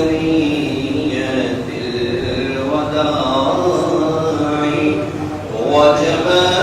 ثنيات الوداع. وجب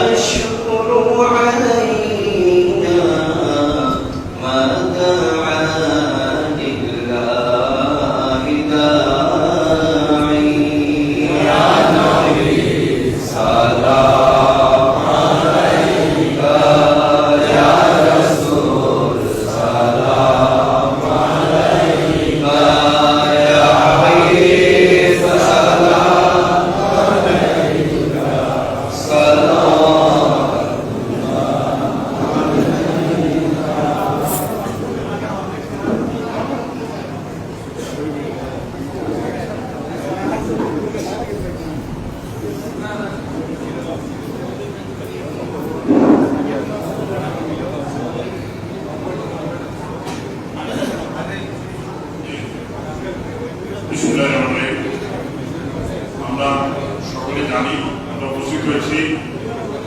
সকলে জানি, আমরা উপস্থিত হয়েছি।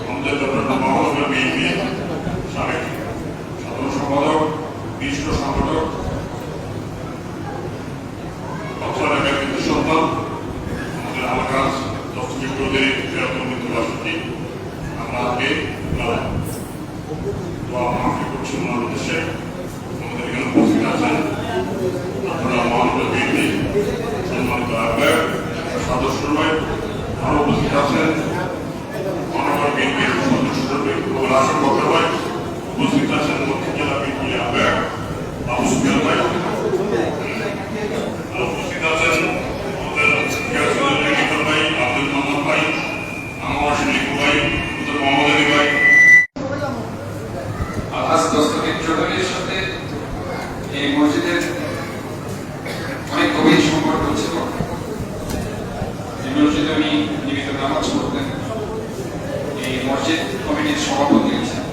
আমাদের ডক্টর মহানগর বিএনপি সাবেক সাধারণ সম্পাদক, বিশিষ্ট সংগঠক আমাদের ফেরাতুল মৃত্যুবাসী আমরা আজকে করছি উদ্দেশ্যে আমাদের এখানে উপস্থিত আছেন আপনারা মহানগর বিএনপি সম্মানিত আহ্বায়ক সদস্য রূপে আরও উপস্থিত আছেন মহানগর বিএনপির সদস্য রূপে কবুল আসন বক্তব্য ভাই উপস্থিত আছেন দক্ষিণ জেলা বিএনপি আহ্বায়ক আবু আর উপস্থিত আছেন আমাদের গিয়াসুদ্দিন লিখিত ভাই আব্দুল মোহাম্মদ ভাই আমার লিখু ভাই উত্তর মোহাম্মদ আলী ভাই আলহাজ দস্তগীর চৌধুরীর সাথে এই মসজিদের অনেক গভীর সম্পর্ক ছিল এই মসজিদে উনি নিয়মিত নামাজ পড়তেন এই মসজিদ কমিটির সভাপতি ছিলেন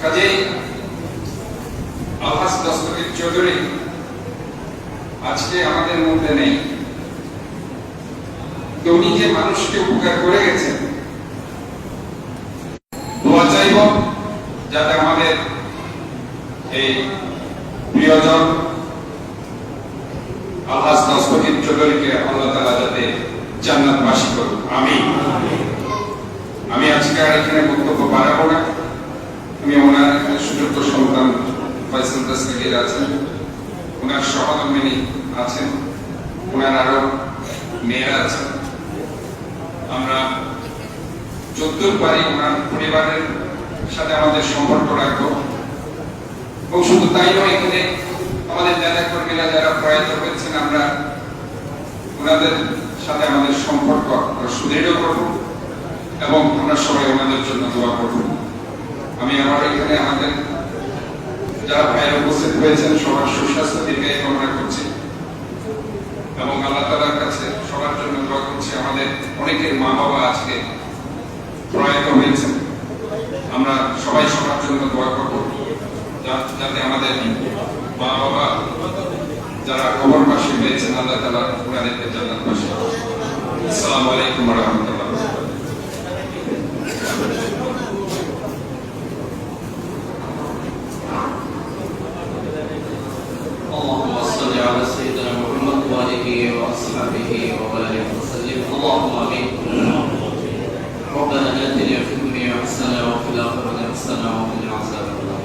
কাজেই আলহাজ দস্তগীর চৌধুরী আজকে আমাদের মধ্যে নেই। উনি যে মানুষকে উপকার করে গেছেন যাতে আমাদের এই প্রিয়জন চৌধুরীকে আল্লাহ যাতে করুন আমি আমি আজকে আর এখানে বক্তব্য বাড়াবো না। আমি ওনার সুযোগ্য সন্তান ফয়সাল দস্তগীর আছেন। ওনার আছেন, ওনার আরও মেয়েরা আছেন। আমরা যদ্দূর পারি ওনার পরিবারের সাথে আমাদের সম্পর্ক রাখব। এবং শুধু তাই নয়, এখানে আমাদের নেতা কর্মীরা যারা প্রয়াত হয়েছেন, আমরা ওনাদের সাথে আমাদের সম্পর্ক সুদৃঢ় করব এবং আমরা সবাই ওনাদের জন্য দোয়া করব। আমি আমার এখানে আমাদের যারা ভাইয়ের উপস্থিত হয়েছেন, সবার সুস্বাস্থ্য দীর্ঘায়ু কামনা করছি। এবং আল্লাহ তালার কাছে সবার জন্য দোয়া করছি, আমাদের অনেকের মা বাবা আজকে প্রয়াত হয়েছেন। আমরা সবাই সবার জন্য দোয়া করব যাতে আমাদের মা বাবা যারা কবরবাসী হয়েছেন, আল্লাহ তালা ওনাদেরকে জান্নাতবাসী আসসালামু আলাইকুম রাহমাতুল্লাহ। حسنة وفي الآخرة حسنة وقنا عذاب النار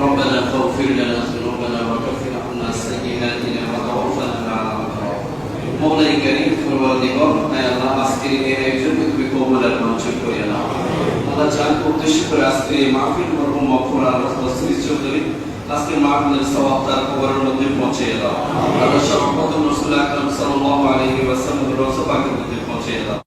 ربنا فاغفر لنا ذنوبنا وكفر عنا سيئاتنا وتوفنا مع الأبرار مولاي كريم পরবর্তীগণ আল্লাহ আজকের এই আয়োজনকে তুমি কবুল আর মঞ্জুর করে নাও আল্লাহ চান উদ্দেশ্য করে আজকে এই মাহফিল মরহুম মকফুর আল্লাহ দস্তগীর চৌধুরী আজকে মাহফিলের সওয়াব তার কবরের মধ্যে পৌঁছে দাও আল্লাহ সর্বপ্রথম রাসূল আকরাম সাল্লাল্লাহু আলাইহি ওয়াসাল্লাম রসুল পাকের মধ্যে পৌঁছে দাও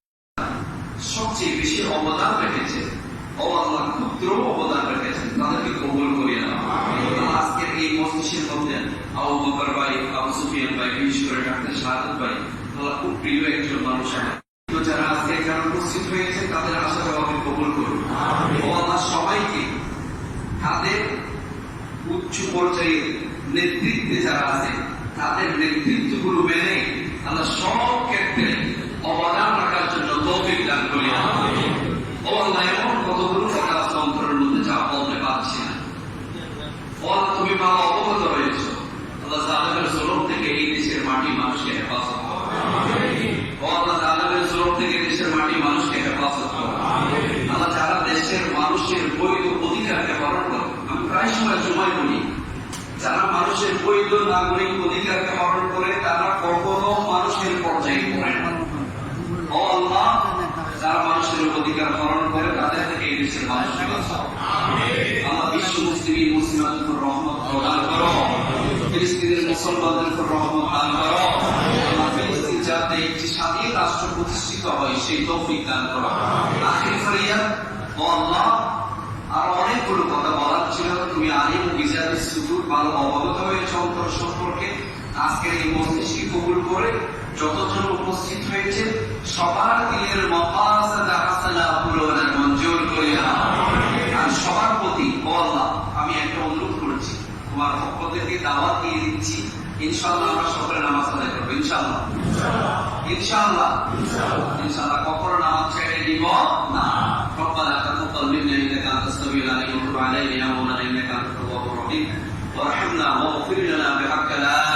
করে শাহাদত ভাই আল্লাহ খুব প্রিয় একজন মানুষ তো যারা আজকে এখানে উপস্থিত হয়েছে তাদের আশা জবাবে কবুল করুন ও আল্লাহ সবাইকে তাদের উচ্চ পর্যায়ে নেতৃত্বে যারা আছে তাদের নেতৃত্বগুলো মেনে আল্লাহ সব ক্ষেত্রে অবদান রাখার জন্য তৌফিক দান করি। ও আল্লাহ এমন কতগুলো কথা আছে অন্তরের মধ্যে যা বলতে পারছি না ও আল্লাহ তুমি ভালো অবগত রয়েছ আল্লাহ জালেমের জোরম থেকে এই দেশের মাটি মানুষকে হেফাজত করো ও আল্লাহ জালেমের জোরম থেকে দেশের মাটি মানুষকে হেফাজত করো আল্লাহ যারা দেশের মানুষের বৈধ অধিকারকে হরণ করে আমি প্রায় সময় জমায় বলি যারা মানুষের নাগরিক অধিকারকে হরণ করে তারা কখনো মানুষের পর্যায়ে পড়ে না। যারা মানুষের অধিকার হরণ করে, তাদের থেকে এই দেশের বিশ্ব মুসলিম রহমত প্রদান করো। ফিলিস্তিনের মুসলমানদের উপর রহমত দান করো। যাতে একটি স্বাধীন রাষ্ট্র প্রতিষ্ঠিত হয়, সেই তৌফিক দান করো। আখির আল্লাহ, আর অনেকগুলো কথা বলার ছিল, তুমি আলিম ইনস্টিটিউট ভালো অবগত হয়েছে অন্তর সম্পর্কে আজকের এই মস্তিষ্কে কবুল করে যতজন উপস্থিত হয়েছে, সবার দিনের মহাসাদা হাসানা পুরোনা মঞ্জুর করিয়া আর সবার প্রতি, ও আমি একটা অনুরোধ করছি। তোমার পক্ষ থেকে দাওয়াত দিয়ে দিচ্ছি, ইনশাআল্লাহ আমরা সকলে নামাজ আদায় করব, ইনশাআল্লাহ। ইনশাআল্লাহ। ইনশাআল্লাহ কখনো নামাজ ছেড়ে দিব না। ربنا تقبل منا انك انت السميع العليم وتب علينا وارحمنا واغفر لنا بحق لا